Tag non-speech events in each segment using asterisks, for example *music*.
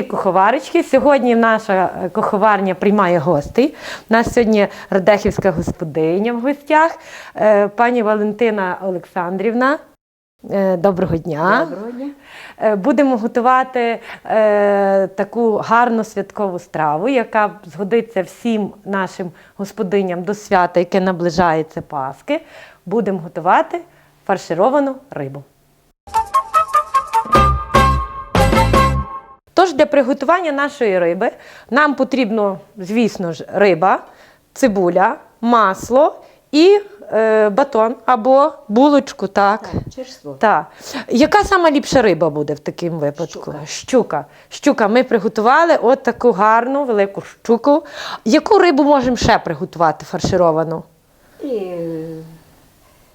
мої куховарочки. Сьогодні наша е, куховарня приймає гостей. У нас сьогодні радехівська господиня в гостях, е, пані Валентина Олександрівна. Е, Доброго дня. Доброго дня. Будемо готувати таку гарну святкову страву, яка згодиться всім нашим господиням до свята, яке наближається Пасхи. Будемо готувати фаршировану рибу. Тож для приготування нашої риби нам потрібно, звісно ж, риба, цибуля, масло і е, батон або булочку. Так. Так. Так. Яка сама ліпша риба буде в такому випадку? Щука. Щука. Щука. Ми приготували от таку гарну велику щуку. Яку рибу можемо ще приготувати фаршировану? І,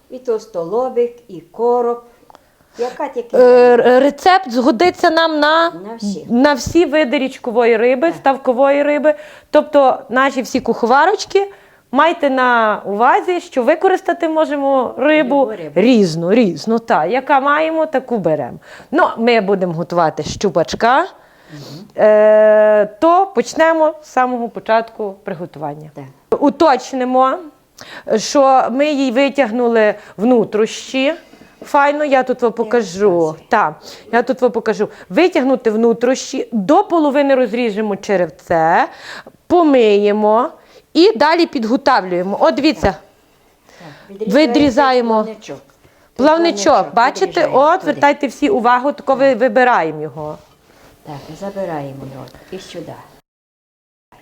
і товстолобик, і короб. Яка тільки Е, рецепт згодиться нам на, На всі. на всі види річкової риби, ставкової риби. Тобто наші всі куховарочки. Майте на увазі, що використати можемо рибу, Любу рибу. різну, різну. Та, яка маємо, таку беремо. Ну, ми будемо готувати щупачка, е, то почнемо з самого початку приготування. Так. Уточнимо, що ми їй витягнули внутрішні. Файно, я тут вам покажу. Так, я тут вам покажу. Витягнути внутрішні, до половини розріжемо черевце, помиємо і далі підготавлюємо. От дивіться, Відрізаємо. плавничок. бачите? От, туди. звертайте всі увагу, тако ви вибираємо його. Так, забираємо його і сюди.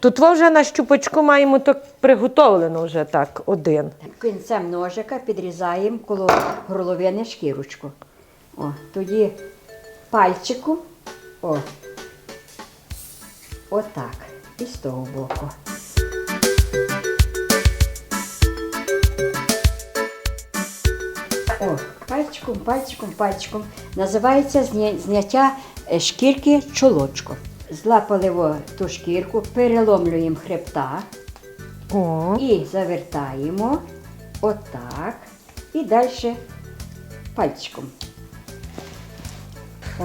Тут вже на щупачку маємо так приготовлено вже так один. Кінцем ножика підрізаємо коло горловини шкірочку. О, тоді пальчиком. О. Отак. І з того боку. О, пальчиком, пальчиком, пальчиком. Називається зняття е, шкірки чолочку. Злапали ту шкірку, переломлюємо хребта. О. І завертаємо отак. І далі пальчиком. О.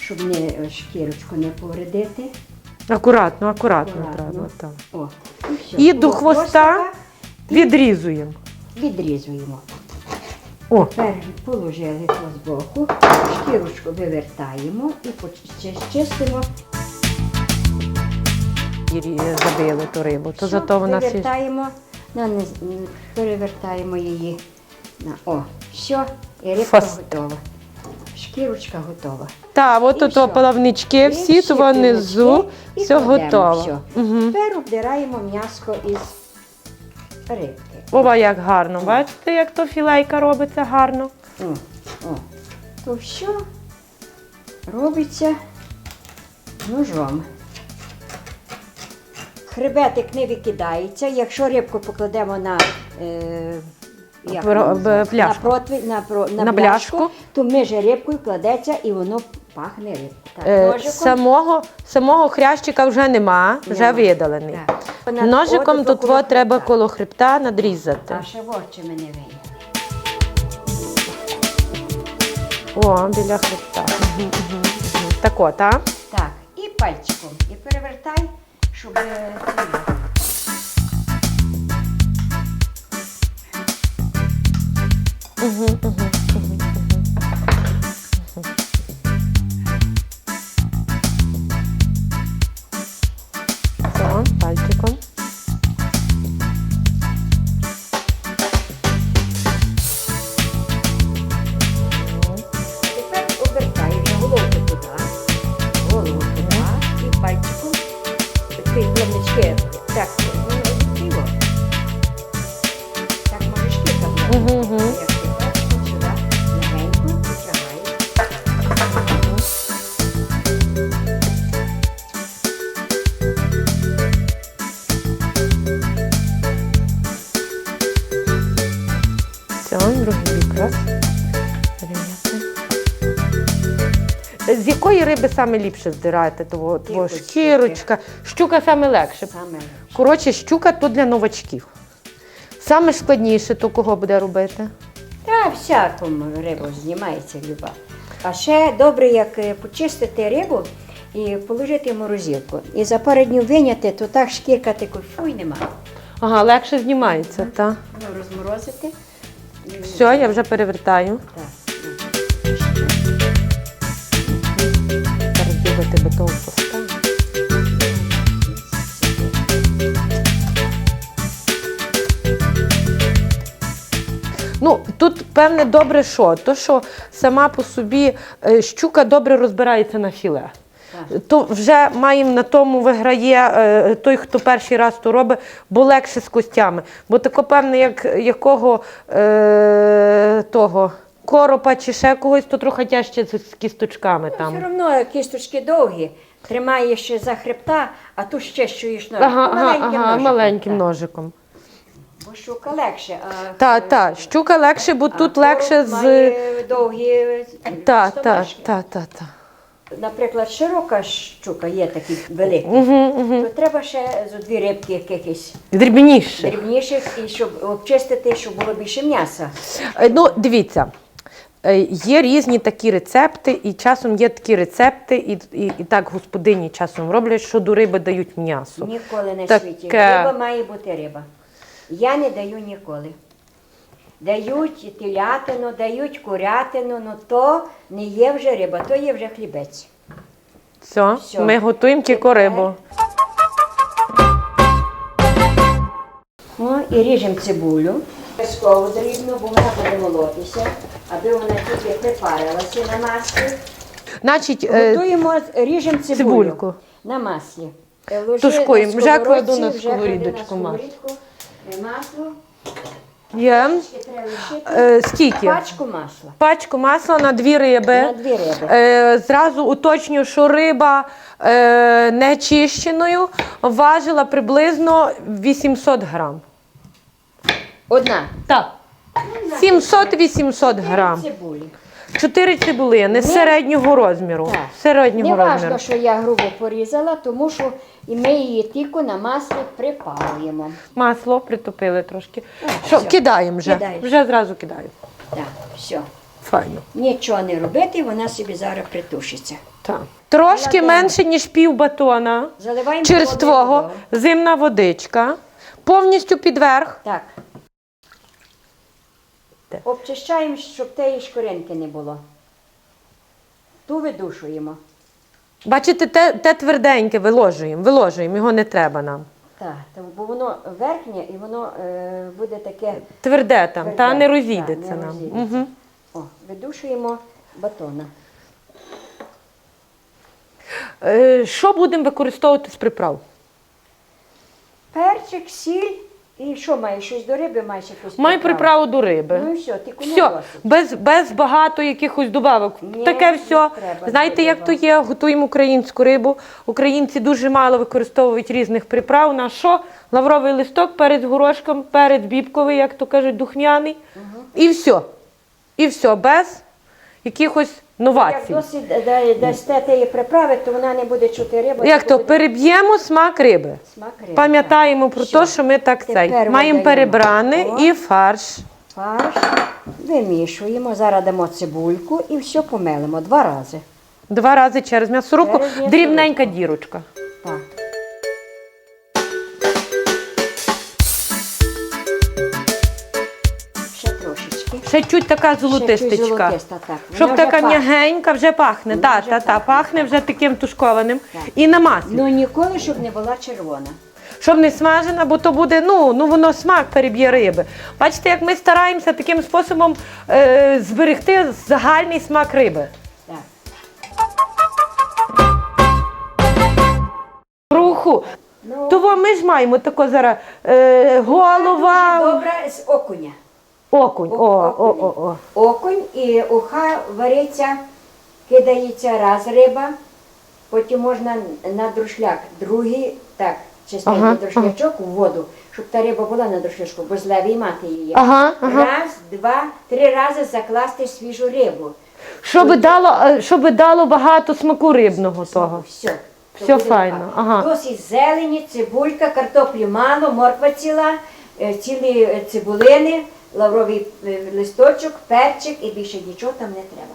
Щоб не шкірочку не повредити. Акуратно, акуратно, Акуратно. треба. Так. О, і. І до хвоста відрізуємо. відрізуємо. О, Тепер положили то збоку, шкірочку вивертаємо і чистимо. забили ту рибу. То зато вона вивертаємо, на м, перевертаємо її. На, о, все, і рибка Фас. готова. Шкірочка готова. Так, от І все. плавнички, всі то внизу, все готово. все. Угу. Тепер обдираємо м'яско із рибки. Ова, як гарно. Бачите, як то філейка робиться гарно. О, о. То все робиться ножом. Хребетик не викидається. Якщо рибку покладемо на, е, як Про- б- пляшку. на, протві, на, про- на, На пляшку, пляшку. то між рибкою кладеться і воно пахне рибкою. Так, Е, ножиком. самого, самого хрящика вже нема, вже Нема. видалений. Так. Ножиком тут во треба коло хребта надрізати. А ще в очі мене вийде. О, біля хребта. Угу, угу, угу. Тако, так? Так, і пальчиком. І перевертай, щоб е, Угу, угу, угу, Все, пальчиком. Риби саме ліпше здираєте? Того, того Тільки шкірочка. Щука саме легше. Саме. Коротше, щука то для новачків. Саме складніше, то кого буде робити? Та всякому рибу знімається люба. А ще добре, як е, почистити рибу і положити в морозилку. І за пару днів виняти, то так шкірка такої фуй нема. Ага, легше знімається, так. Ну, розморозити. І- Все, я вже перевертаю. Так. Дивити бетон поставлю. Ну, тут певне добре що? То, що сама по собі е, щука добре розбирається на філе. То вже маємо на тому виграє е, той, хто перший раз то робить, бо легше з костями. Бо тако певне, як якого е, того коропа чи ще когось, то трохи тяжче з з кісточками там. Все одно кісточки довгі, тримаєш за хребта, а тут ще щуєш ножик. Ага, ага, маленьким ага, ножиком, маленьким так. ножиком. Бо щука легше. А, Та, е, та, щука легше, бо а тут короб легше з. Має довгі Та, та, стомашки. та, та, та. Наприклад, широка щука є такі великі. Угу, угу. То треба ще зо дві рибки якихось Дрібніше. дрібніших, і щоб обчистити, щоб було більше м'яса. Е, Ну, дивіться. Е, Є різні такі рецепти, і часом є такі рецепти, і, і, і так господині часом роблять, що до риби дають м'ясо. Ніколи на Таке. світі. Риба має бути риба. Я не даю ніколи. Дають телятину, дають курятину, ну то не є вже риба, то є вже хлібець. Все, Всьо. ми готуємо тільки рибу. О, і ріжемо цибулю. Обов'язково дрібно, бо вона буде молотися, аби вона тільки припарилася на маслі. Значить, е, Готуємо, ріжемо цибулю цибульку. на маслі. Е, ложи Тушкуємо. Вже сковородці, кладу на вже клади сковорідочку масло. сковорідку, е, масло. є Ще треба лишити. е, скільки? Пачку масла. Пачку масла на дві риби. На дві риби. Е, зразу уточнюю, що риба е, не чищеною важила приблизно 800 грам. Одна. Так. 700-800 грам. Цибулі. Чотири цибулини середнього розміру. Так. Середнього Не розміру. важливо, що я грубо порізала, тому що і ми її тільки на маслі припалюємо. Масло притопили трошки. О, Що, все. кидаємо вже. Кидаєш. Вже зразу кидаю. Так, все. Файно. Нічого не робити, вона собі зараз притушиться. Так. Трошки Молодець. менше, ніж пів батона. Заливаємо Черствого, водою. зимна водичка. Повністю підверх. Так. Де? Обчищаємо, щоб тієї шкуринки не було. Ту видушуємо. Бачите, те, те тверденьке виложуємо, виложуємо, його не треба нам. Так, тому- бо воно верхнє і воно е, буде таке. Тверде там, Тверде, та не розійдеться не нам. розійдеться. Угу. О, видушуємо батона. Е, що будемо використовувати з приправ? Перчик, сіль і що маєш? Щось до риби маєш якусь Маю приправу до риби. Ну і все, ти кому Все, без, без багато якихось добавок. Ні, Таке не все. треба Знаєте, як то добавок. є? Готуємо українську рибу. Українці дуже мало використовують різних приправ. На що? Лавровий листок, перець горошком, перець бібковий, як то кажуть, духмяний. І все. І все, без якихось Як новацій. досить да- дасте тієї приправи, то вона не буде чути рибу. Як то буде переб'ємо смак риби. смак риби. Пам'ятаємо про те, що ми так Тепер цей. Маємо додаємо. перебрани і фарш. Фарш вимішуємо, зараз дамо цибульку і все помелимо два рази. Два рази через м'ясорубку. Через м'ясорубку. Дрібненька дірочка. Ще чуть така Ще золотиста, так. Щоб Вона вже така пахне. м'ягенька вже пахне. Вона Та, вже та, та, пахне. пахне вже таким тушкованим. Так. І на маслі. Ну ніколи, щоб не була червона. Щоб не смажена, бо то буде, ну, ну воно смак переб'є риби. Бачите, як ми стараємося таким способом е, зберегти загальний смак риби. Так. Руху. Ну, Того ми ж маємо тако зараз е, голова, Дуже добре з окуня. Окунь. О, о, о, о. Окунь і уха вариться, кидається раз риба, потім можна на друшляк, другий, так, чистенький Ага, друшлячок у воду, щоб та риба була на друшлячку, бо зле виймати її. Ага, ага. Раз, два, три рази закласти свіжу рибу. Щоб дало, е, щоб дало багато смаку рибного того. Все. Все файно, ага. Досить зелені, цибулька, картоплі мало, морква ціла, е, цілі е, цибулини, лавровий е, листочок, перчик і більше нічого там не треба.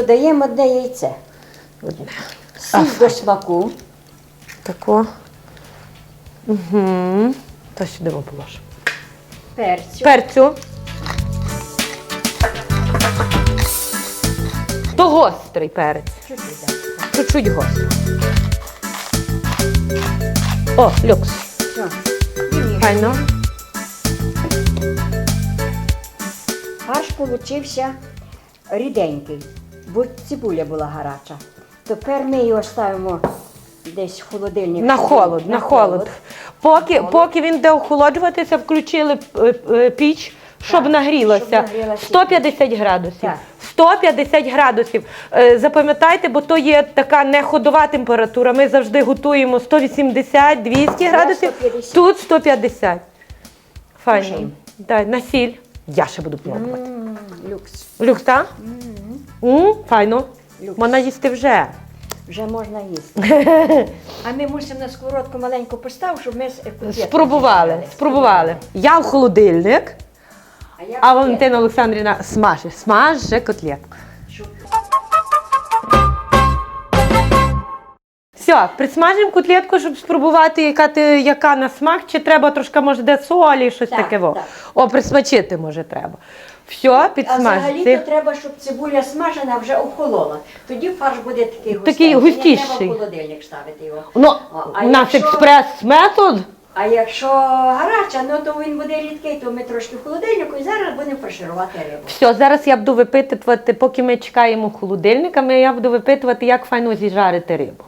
Додаємо одне яйце. Сіль до смаку. Тако. Угу. Та сюди положимо. Перцю. Перцю. То гострий перець. Чуть-чуть, так. Чуть-чуть гострий. О, люкс. Все. Файно. Фарш получився ріденький, бо цибуля була гаряча. Тепер ми його ставимо десь в холодильник. На холод, на холод. Поки, поки він буде охолоджуватися, включили е, е, піч, щоб Так, нагрілося. щоб нагрілася 150 градусів. Так. 150 градусів. Е, Запам'ятайте, бо то є така не ходова температура. Ми завжди готуємо 180-200 градусів. 150. Тут 150. Файно. Дай, на сіль. Я ще буду пробувати. М, Люкс. Люкс, так? М, Файно. Люкс. Можна їсти вже. Вже можна їсти. *laughs* А ми мусимо на сковородку маленьку поставити, щоб ми котлетки Спробували, зробили. спробували. Я в холодильник. А, я А Валентина Олександрівна смаже, смаже котлетку. Щоб- Все, присмажимо котлетку, щоб спробувати, яка, ти, яка на смак, чи треба трошки, може, де солі, щось Так, таке. Во. так. О, присмачити може треба. Все, А взагалі підсмажити. то треба, щоб цибуля смажена вже охолола. Тоді фарш буде такий Такий густенький. Не треба в холодильник ставити його. Ну, А у нас якщо- експрес-метод. А якщо гаряча, ну то він буде рідкий, то ми трошки в холодильнику і зараз будемо фарширувати рибу. Все, зараз я буду випитувати, поки ми чекаємо холодильника, ми- я буду випитувати, як файно зіжарити рибу.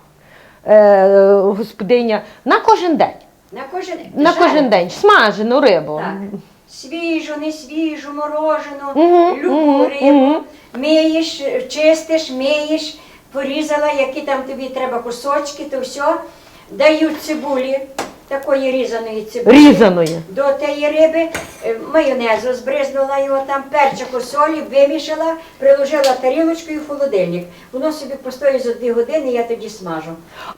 Е, господиня, на кожен день. На кожен, На жарити. кожен день. Смажену рибу. Так. Свіжу, не свіжу, морожену, Мгм, любу мгм, рибу. мгм. Миєш, чистиш, миєш, порізала, які там тобі треба кусочки, то все. Дають цибулі, такої різаної цибулі. Різаної. До тієї риби е, майонезу збризнула його там, перчику солі, вимішала, приложила тарілочкою в холодильник. Воно собі постоїть за дві години, я тоді смажу.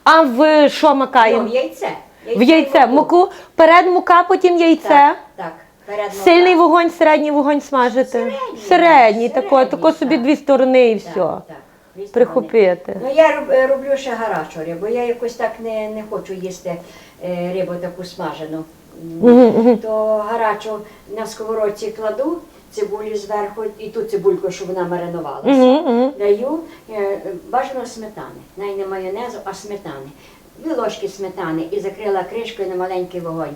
А в що Ну, макаємо? в яйце. В яйце. і муку. Перед мука, потім яйце. Так, Сильний вогонь, середній вогонь смажити. Середній, Середній, тако, тако собі дві сторони і все. Так, так, дві сторони. Прихопити. Ну я роб- е, роблю ще гарячу рибу. Я якось так не, не хочу їсти е, рибу таку смажену. М, Мгм, мгм. То гарячу на сковородці кладу, цибулю зверху і ту цибульку, щоб вона маринувалася. Мгм, мгм. Даю е, бажано сметани, най не майонезу, а сметани. Дві ложки сметани і закрила кришкою на маленький вогонь.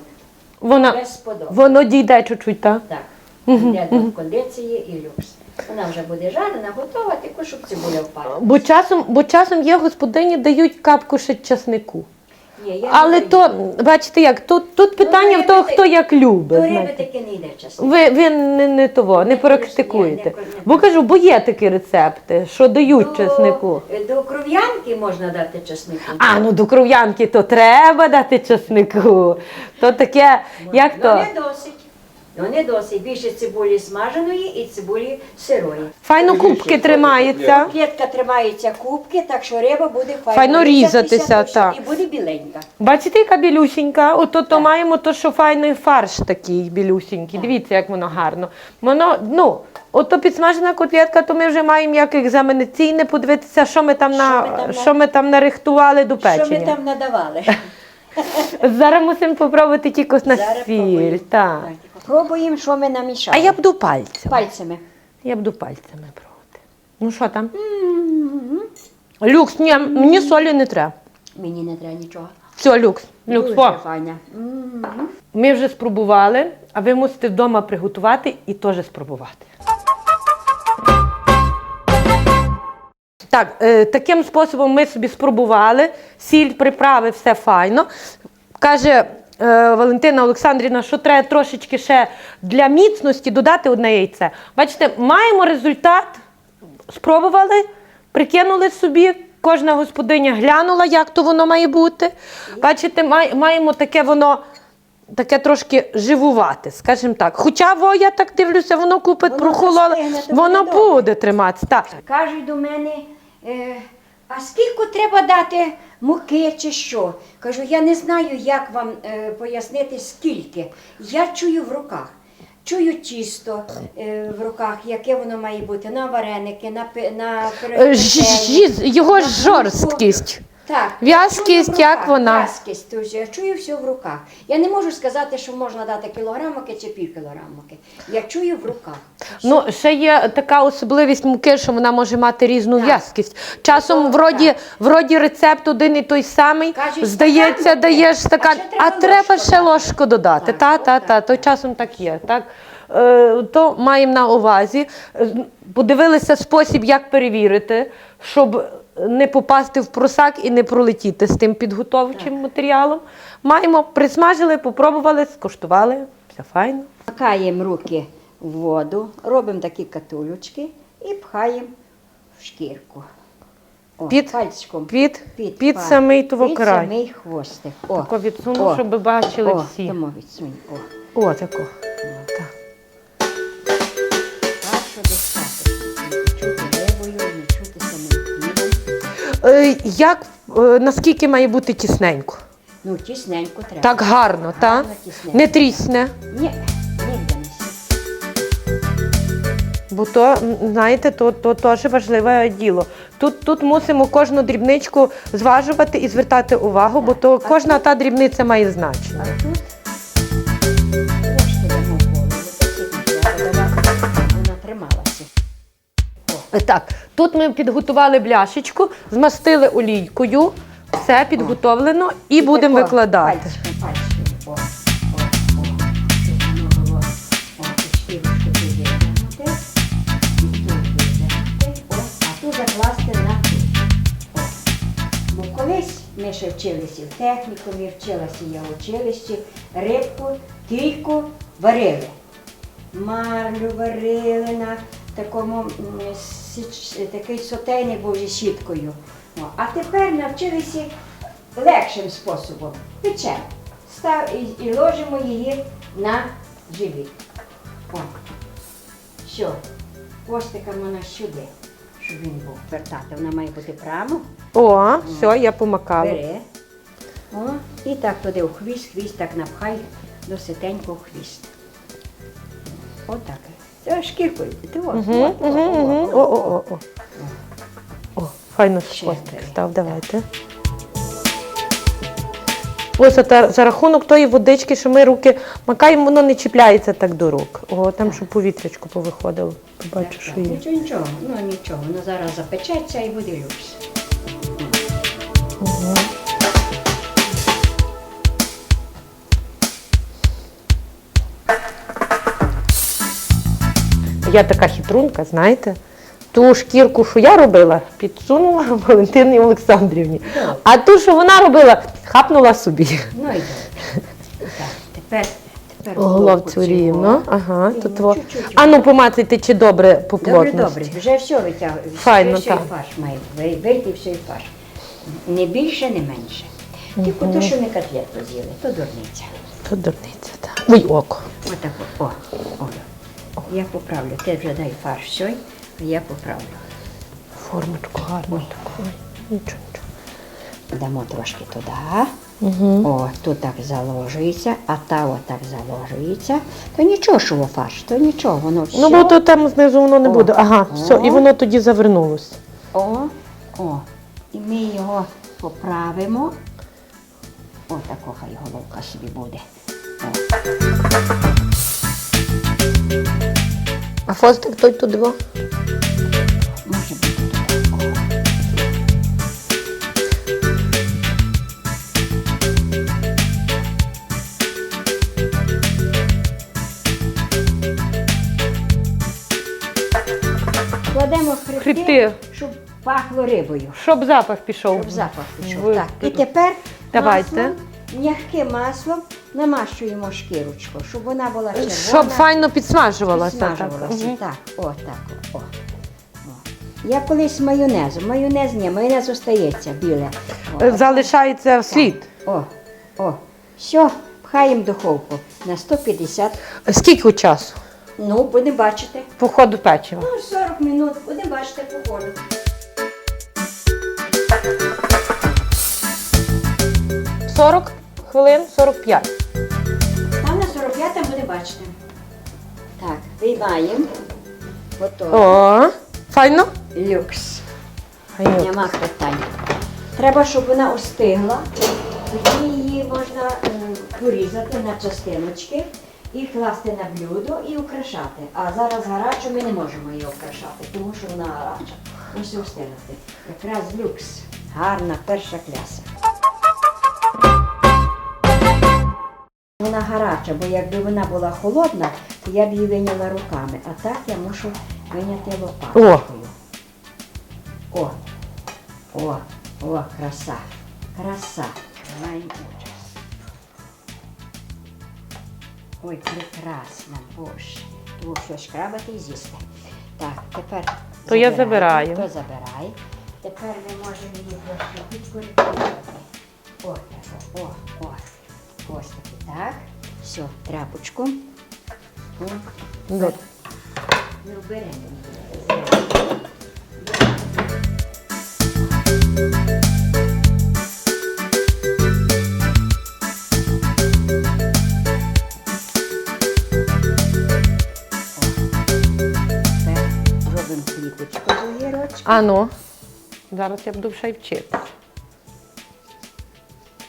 Вона, Без воно дійде чуть-чуть, так? Так, йде до кондиції і люкс. Вона вже буде жарена, готова, тільки щоб цибуля впала. Бо часом, бо часом є господині, дають капку ще часнику. Ні, я Але не то, бачите як, тут, тут питання в того, хто як любить. До риби знаєте. таки не йде чесно. Ви, ви не, не того, не практикуєте. Бо кажу, бо є такі рецепти, що дають чеснику. До кров'янки можна дати чеснику. А, ну до кров'янки то треба дати чеснику. То таке, як Ну то? не досить. Ну не досить. Більше цибулі смаженої і цибулі сирої. Файно кубки файно тримаються. Клітка тримається кубки, так що риба буде файно, Файно різатися, так. І буде біленька. Бачите, яка білюсінька? Ото то маємо то, що файний фарш такий білюсінький. Дивіться, як воно гарно. Воно, ну, ото підсмажена котлетка, то ми вже маємо як екзаменаційне подивитися, що ми там, Що на, ми там на- що ми там нарихтували до Що ми печення. там надавали? *laughs* Зараз мусимо попробувати тільки на Зараз сіль. пробуємо. Так. Так, Пробуємо, що ми намішали. А я буду пальцем. пальцями. Я буду пальцями пробувати. Ну що там? Люкс, ні, мені солі не треба. Мені не треба нічого. Все, люкс. Люкс, Дуже о. файна. М. Ми вже спробували, а ви мусите вдома приготувати і теж спробувати. Так, е, таким способом ми собі спробували. Сіль, приправи, все файно. Каже е, Валентина Олександрівна, що треба трошечки ще для міцності додати одне яйце. Бачите, маємо результат. Спробували, прикинули собі. Кожна господиня глянула, як то воно має бути. Бачите, маємо таке воно. Таке трошки живувати, скажімо так. Хоча во, я так дивлюся, воно купить Воно прохололо, воно буде триматися. Так. Кажуть до мене, а скільки треба дати муки чи що? Кажу, я не знаю, як вам е, пояснити скільки. Я чую в руках. Чую тісто е, в руках, яке воно має бути на вареники, на, на Е, ж- Його на жорсткість. Так, В'язкість, в як вона? В'язкість, тож я чую все в руках. Я не можу сказати, що можна дати кілограм муки чи пів кілограм муки. Я чую в руках. Ну, ще є така особливість муки, що вона може мати різну Так. в'язкість. Часом вроді, вроді рецепт один і той самий. Кажуть, Здається, стакан даєш стакан, а а треба ще ложку додати. Так, Та, та, так, та, то часом так є. Так? Е, то маємо на увазі. Е, Подивилися спосіб, як перевірити, щоб не попасти в просак і не пролетіти з тим підготовчим матеріалом. Маємо, присмажили, попробували, скуштували. Все файно. Макаємо руки воду, робимо такі катулючки і пхаємо в шкірку. О, Під- пальчиком. Під, під, пальчик. самий того Під край. самий хвостик. О, Тако відсуну, О, щоб бачили о, всі. Тому відсунь. О, О, тако. так, що достатньо. Не чути рибою, не чути самим хлібом. Е, як, е, наскільки має бути тісненько? Ну, тісненько треба. Так гарно, так? Гарно, тісненько. Не трісне. Ні, Бо то, знаєте, то, то теж важливе діло. Тут, тут мусимо кожну дрібничку зважувати і звертати увагу, бо то кожна та дрібниця має значення. Так, тут ми підготували бляшечку, змастили олійкою, все підготовлено і будемо викладати. А на Бо колись ми ще вчилися в технікумі, вчилася я в училищі, рибку тільки варили. Марлю варили на такому такий сотейник був зі щіткою. А тепер навчилися легшим способом. Печемо. Став і, і ложимо її на живіт. Все. Хвостиком вона сюди, щоб він був вертати. Вона має бути прямо. О, все, я помакала. Бери. О, і так туди у хвіст, хвіст так напхай до ситенько в хвіст. Отак. Це шкіркою. Ти ось, от, о, о, о, О, о, о, о. О, файно Ще бери. став, давайте. Ось та, за рахунок тої водички, що ми руки макаємо, воно не чіпляється так до рук. О, там, щоб повітрячко повиходило. Побачу, що є. Нічого, нічого, ну нічого, воно зараз запечеться і буде люкс. Я така хитрунка, знаєте. Ту шкірку, що я робила, підсунула *laughs* Валентині Олександрівні. А ту, що вона робила, хапнула собі. Ну і добре. Так, тепер, тепер Головцю рівно. Ага, Ні, тут во. чуть-чуть. А ну помацайте, чи добре по Добре, плотності. добре, вже все витягує. Файно, вже все так. і фарш має вий- вийти, все і фарш. Не більше, не менше. Тільки то, що ми котлетку з'їли, то дурниця. То дурниця, так. Ой, око. Отак, о, о. Я поправлю. Ти вже дай фарш все, а я поправлю. Формочку гарну таку. Ой, Нічого, нічого. Дамо трошки туди. О, тут так заложується, а та отак заложується. То нічого, що фарш, то нічого, воно все. Ну, бо то там знизу воно не О. буде. Ага, все, і О. воно тоді завернулося. О, о. І ми його поправимо. О, тако хай головка собі буде. О. А фостик той туди. во? Може бути туди. Кладемо хребти, Хребти. щоб пахло рибою. Щоб запах пішов. Щоб запах пішов. Ви- Так. І тепер Давайте. маслом, м'яким маслом намащуємо шкірочку, щоб вона була червона. Щоб файно підсмажувалося. так. Підсмажувалася. Мгм. Так, о, так, о. о. Я колись майонезом. Майонез ні, майонез остається біле. О, Е, Залишається слід. О, о. Все, пхаємо в духовку на 150. Скільки часу? Ну, будемо бачити. По ходу печива. Ну, 40 минут, будемо бачити по ходу. 40 хвилин, 45. Виймаємо. Готово. О, файно? Люкс. Файно. Нема питань. Треба, щоб вона остигла. Тоді її можна е, порізати на частиночки і класти на блюдо і украшати. А зараз гарячу ми не можемо її украшати, тому що вона гаряча. Мусить остигнути. Якраз люкс. Гарна перша кляса. Вона гаряча, бо якби вона була холодна, я б її виняла руками. А так я мушу виняти лопаткою. О, о, о, краса, краса. Маємо ужас. Ой, прекрасно, боже. Тому що шкрабати і з'їсти. Так, тепер То я забираю. То забирай. Тепер ми можемо її трошки підкоригувати. О, так, о, о. Ось таки, так. Все, тряпочку. Добре. ну, беремо. Робимо пліточку з огірочка. А ну, зараз я буду ще й.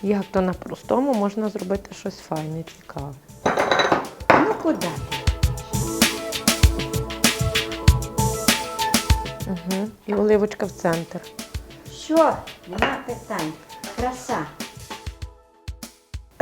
Як то на простому можна зробити щось файне, цікаве. Ну куди ти? Угу. І оливочка в центр. Що? Нема питань. Краса.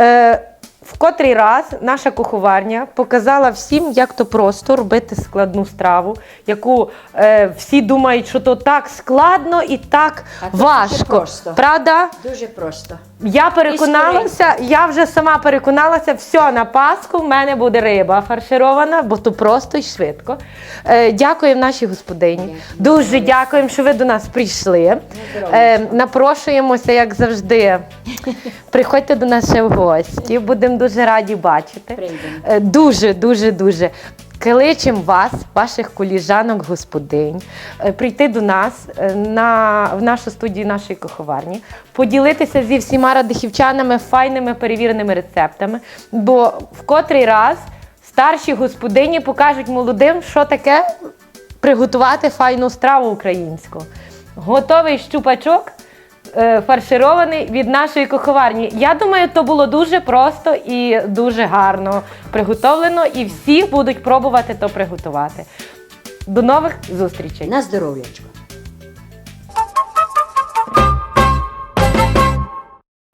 Е, в котрий раз наша куховарня показала всім, як то просто робити складну страву, яку е, всі думають, що то так складно і так А важко. дуже просто. Правда? Дуже просто. Я переконалася, я вже сама переконалася, все, на Пасху в мене буде риба фарширована, бо то просто і швидко. Е, дякуємо нашій господині. Дуже дякуємо, що ви до нас прийшли. Е, напрошуємося, як завжди. *laughs* Приходьте до нас ще в гості. Будемо дуже раді бачити. Е, Дуже, дуже, дуже. Кличемо вас, ваших коліжанок, господинь, е, прийти до нас е, на, в нашу студію нашої куховарні, поділитися зі всіма радихівчанами файними перевіреними рецептами. Бо в котрий раз старші господині покажуть молодим, що таке приготувати файну страву українську. Готовий щупачок фарширований від нашої куховарні. Я думаю, то було дуже просто і дуже гарно приготовлено, і всі будуть пробувати то приготувати. До нових зустрічей! На здоров'ячко.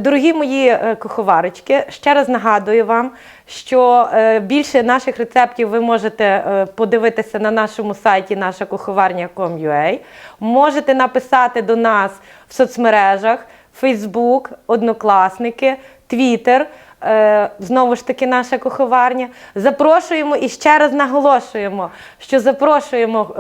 Дорогі мої е, куховарочки, ще раз нагадую вам, що е, більше наших рецептів ви можете е, подивитися на нашому сайті наша куховарня.com.ua. Можете написати до нас в соцмережах Facebook, Однокласники, Twitter. Знову ж таки, наша куховарня. Запрошуємо і ще раз наголошуємо, що запрошуємо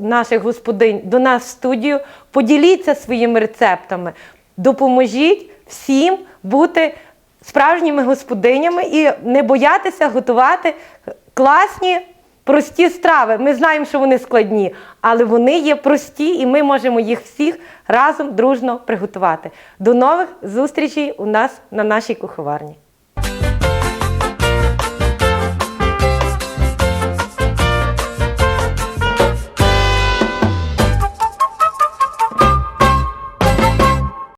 наших господинь до нас в студію. Поділіться своїми рецептами, допоможіть всім бути справжніми господинями і не боятися готувати класні, прості страви. Ми знаємо, що вони складні, але вони є прості, і ми можемо їх всіх разом дружно приготувати. До нових зустрічей у нас на нашій куховарні.